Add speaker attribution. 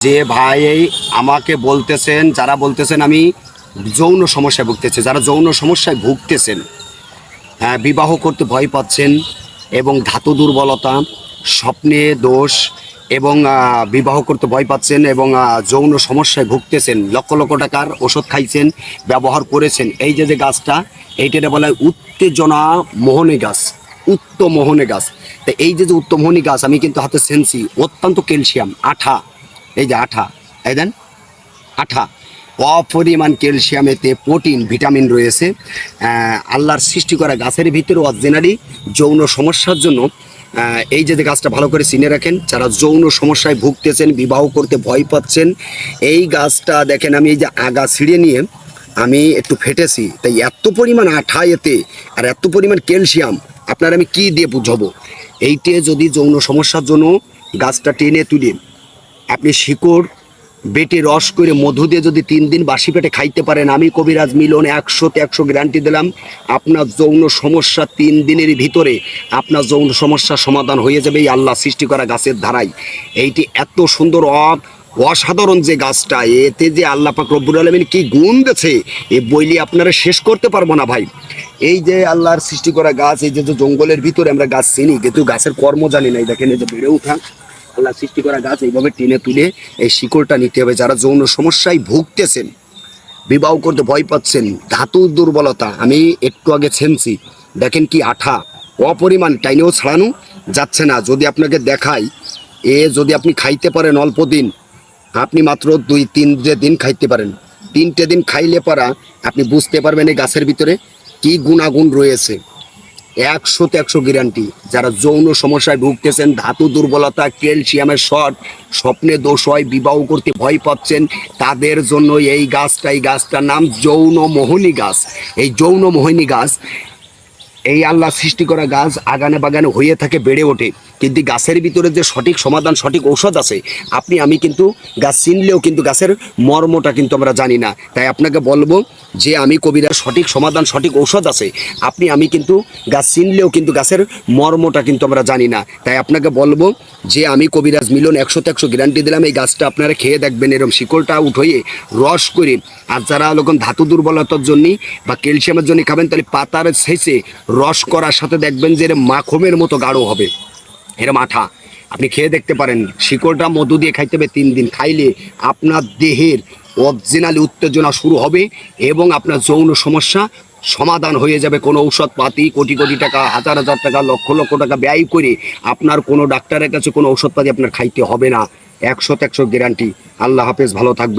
Speaker 1: যে ভাই আমাকে বলতেছেন যারা বলতেছেন আমি যৌন সমস্যায় ভুগতেছে যারা যৌন সমস্যায় ভুগতেছেন হ্যাঁ, বিবাহ করতে ভয় পাচ্ছেন এবং ধাতু দুর্বলতা স্বপ্নে দোষ এবং বিবাহ করতে ভয় পাচ্ছেন এবং যৌন সমস্যায় ভুগতেছেন লক্ষ লক্ষ টাকার ওষুধ খাইছেন ব্যবহার করেছেন। এই যে যে গাছটা এইটারে বলা হয় উত্তেজনা মোহনী গাছ উত্তম মোহনী গাছ। তো এই যে যে উত্তমোহনী গাছ আমি কিন্তু হাতে সেন্সি অত্যন্ত ক্যালসিয়াম আঠা। এই যে আঠা, এই দেন, আঠা। অপরিমাণ ক্যালসিয়াম এতে প্রোটিন, ভিটামিন রয়েছে। আল্লাহর সৃষ্টি করা গাছের ভিতরে অরিজিনালি যৌন সমস্যার জন্য এই যে গাছটা ভালো করে চিনে রাখেন, যারা যৌন সমস্যায় ভুগতেছেন, বিবাহ করতে ভয় পাচ্ছেন, এই গাছটা দেখেন, আমি এই যে আগা ছিঁড়ে নিয়ে আমি একটু ফেটেছি। তাই এত পরিমাণ আঠা এতে, আর এত পরিমাণ ক্যালসিয়াম, আপনার আমি কি দিয়ে বুঝাবো? এইটে যদি যৌন সমস্যার জন্য গাছটা টেনে তুলে আপনি শিকড়, বেটে রস করে মধু দিয়ে যদি তিন দিন বাসি পেটে খাইতে পারেন, আমি কবিরাজ মিলন একশোতে একশো গ্যারান্টি দিলাম, আপনার যৌন সমস্যা তিন দিনের ভিতরে আপনার যৌন সমস্যার সমাধান হয়ে যাবে এই আল্লাহ সৃষ্টি করা গাছের ধারায়। এইটি এত সুন্দর অসাধারণ যে গাছটা, এতে যে আল্লাহ পাক রব্বুল আলমিন কি গুণ এ বইলে আপনারা শেষ করতে পারব না ভাই। এই যে আল্লাহর সৃষ্টি করা গাছ, এই যে জঙ্গলের ভিতরে আমরা গাছ চিনি, কিন্তু গাছের কর্ম জানি না, এই দেখেন এই যে বেড়ে ওঠা। আল্লাহ সৃষ্টি করা গাছ এইভাবে টেনে তুলে এই শিকড়টা নিতে হবে। যারা যৌন সমস্যায় ভুগতেছেন, বিবাহ করতে ভয় পাচ্ছেন, ধাতু দুর্বলতা, আমি একটু আগে ছেনছি, দেখেন কি আঠা, অপরিমাণ টাইনেও ছাড়ানো যাচ্ছে না। যদি আপনাকে দেখাই, এ যদি আপনি খাইতে পারেন অল্প দিন, আপনি মাত্র দুই তিন যে দিন খাইতে পারেন। তিনটে দিন খাইলে পারা আপনি বুঝতে পারবেন এই গাছের ভিতরে কি গুণাগুণ রয়েছে। একশোতে একশো গ্যারান্টি যারা যৌন সমস্যায় ভুগতেছেন, ধাতু দুর্বলতা ক্যালসিয়ামের শর্ট স্বপ্নে দোষ হয়, বিবাহ করতে ভয় পাচ্ছেন, তাদের জন্য এই গাছটা, এই গাছটার নাম যৌন মোহনী গাছ। এই যৌন মোহিনী গাছ, এই আল্লাহ সৃষ্টি করা গাছ আগানে বাগানে হয়ে থাকে, বেড়ে ওঠে। কিন্তু গাছের ভিতরে যে সঠিক সমাধান, সঠিক ঔষধ আছে, আপনি, আমি কিন্তু গাছ চিনলেও কিন্তু গাছের মর্মটা কিন্তু আমরা জানি না। তাই আপনাকে বলব যে আমি কবিরা সঠিক সমাধান, সঠিক ঔষধ আছে, আপনি, আমি কিন্তু গাছ চিনলেও কিন্তু গাছের মর্মটা কিন্তু আমরা জানি না। তাই আপনাকে বলব যে আমি কবিরাজ মিলন একশো একশো গ্যারান্টি দিলাম, এই গাছটা আপনারা খেয়ে দেখবেন এরকম শিকড়টা উঠয়ে রস করে। আর যারা লোকন ধাতু দুর্বলতার জন্য বা ক্যালসিয়ামের জন্য খাবেন, তাহলে পাতার শেষে রস করার সাথে দেখবেন যে এরম মাখমের মতো গাঢ় হবে। এরম আঠা আপনি খেয়ে দেখতে পারেন, শিকড়টা মধু দিয়ে খাইতে হবে তিন দিন। খাইলে আপনার দেহের অরিজিনালি উত্তেজনা শুরু হবে এবং আপনার যৌন সমস্যা সমাধান হয়ে যাবে। কোনো ঔষধপাতি, কোটি কোটি টাকা, হাজার হাজার টাকা, লক্ষ লক্ষ টাকা ব্যয় করে আপনার কোনো ডাক্তারের কাছে কোনো ঔষধপাতি আপনার খাইতে হবে না। একশো একশো গ্যারান্টি। আল্লাহ হাফেজ, ভালো থাকবে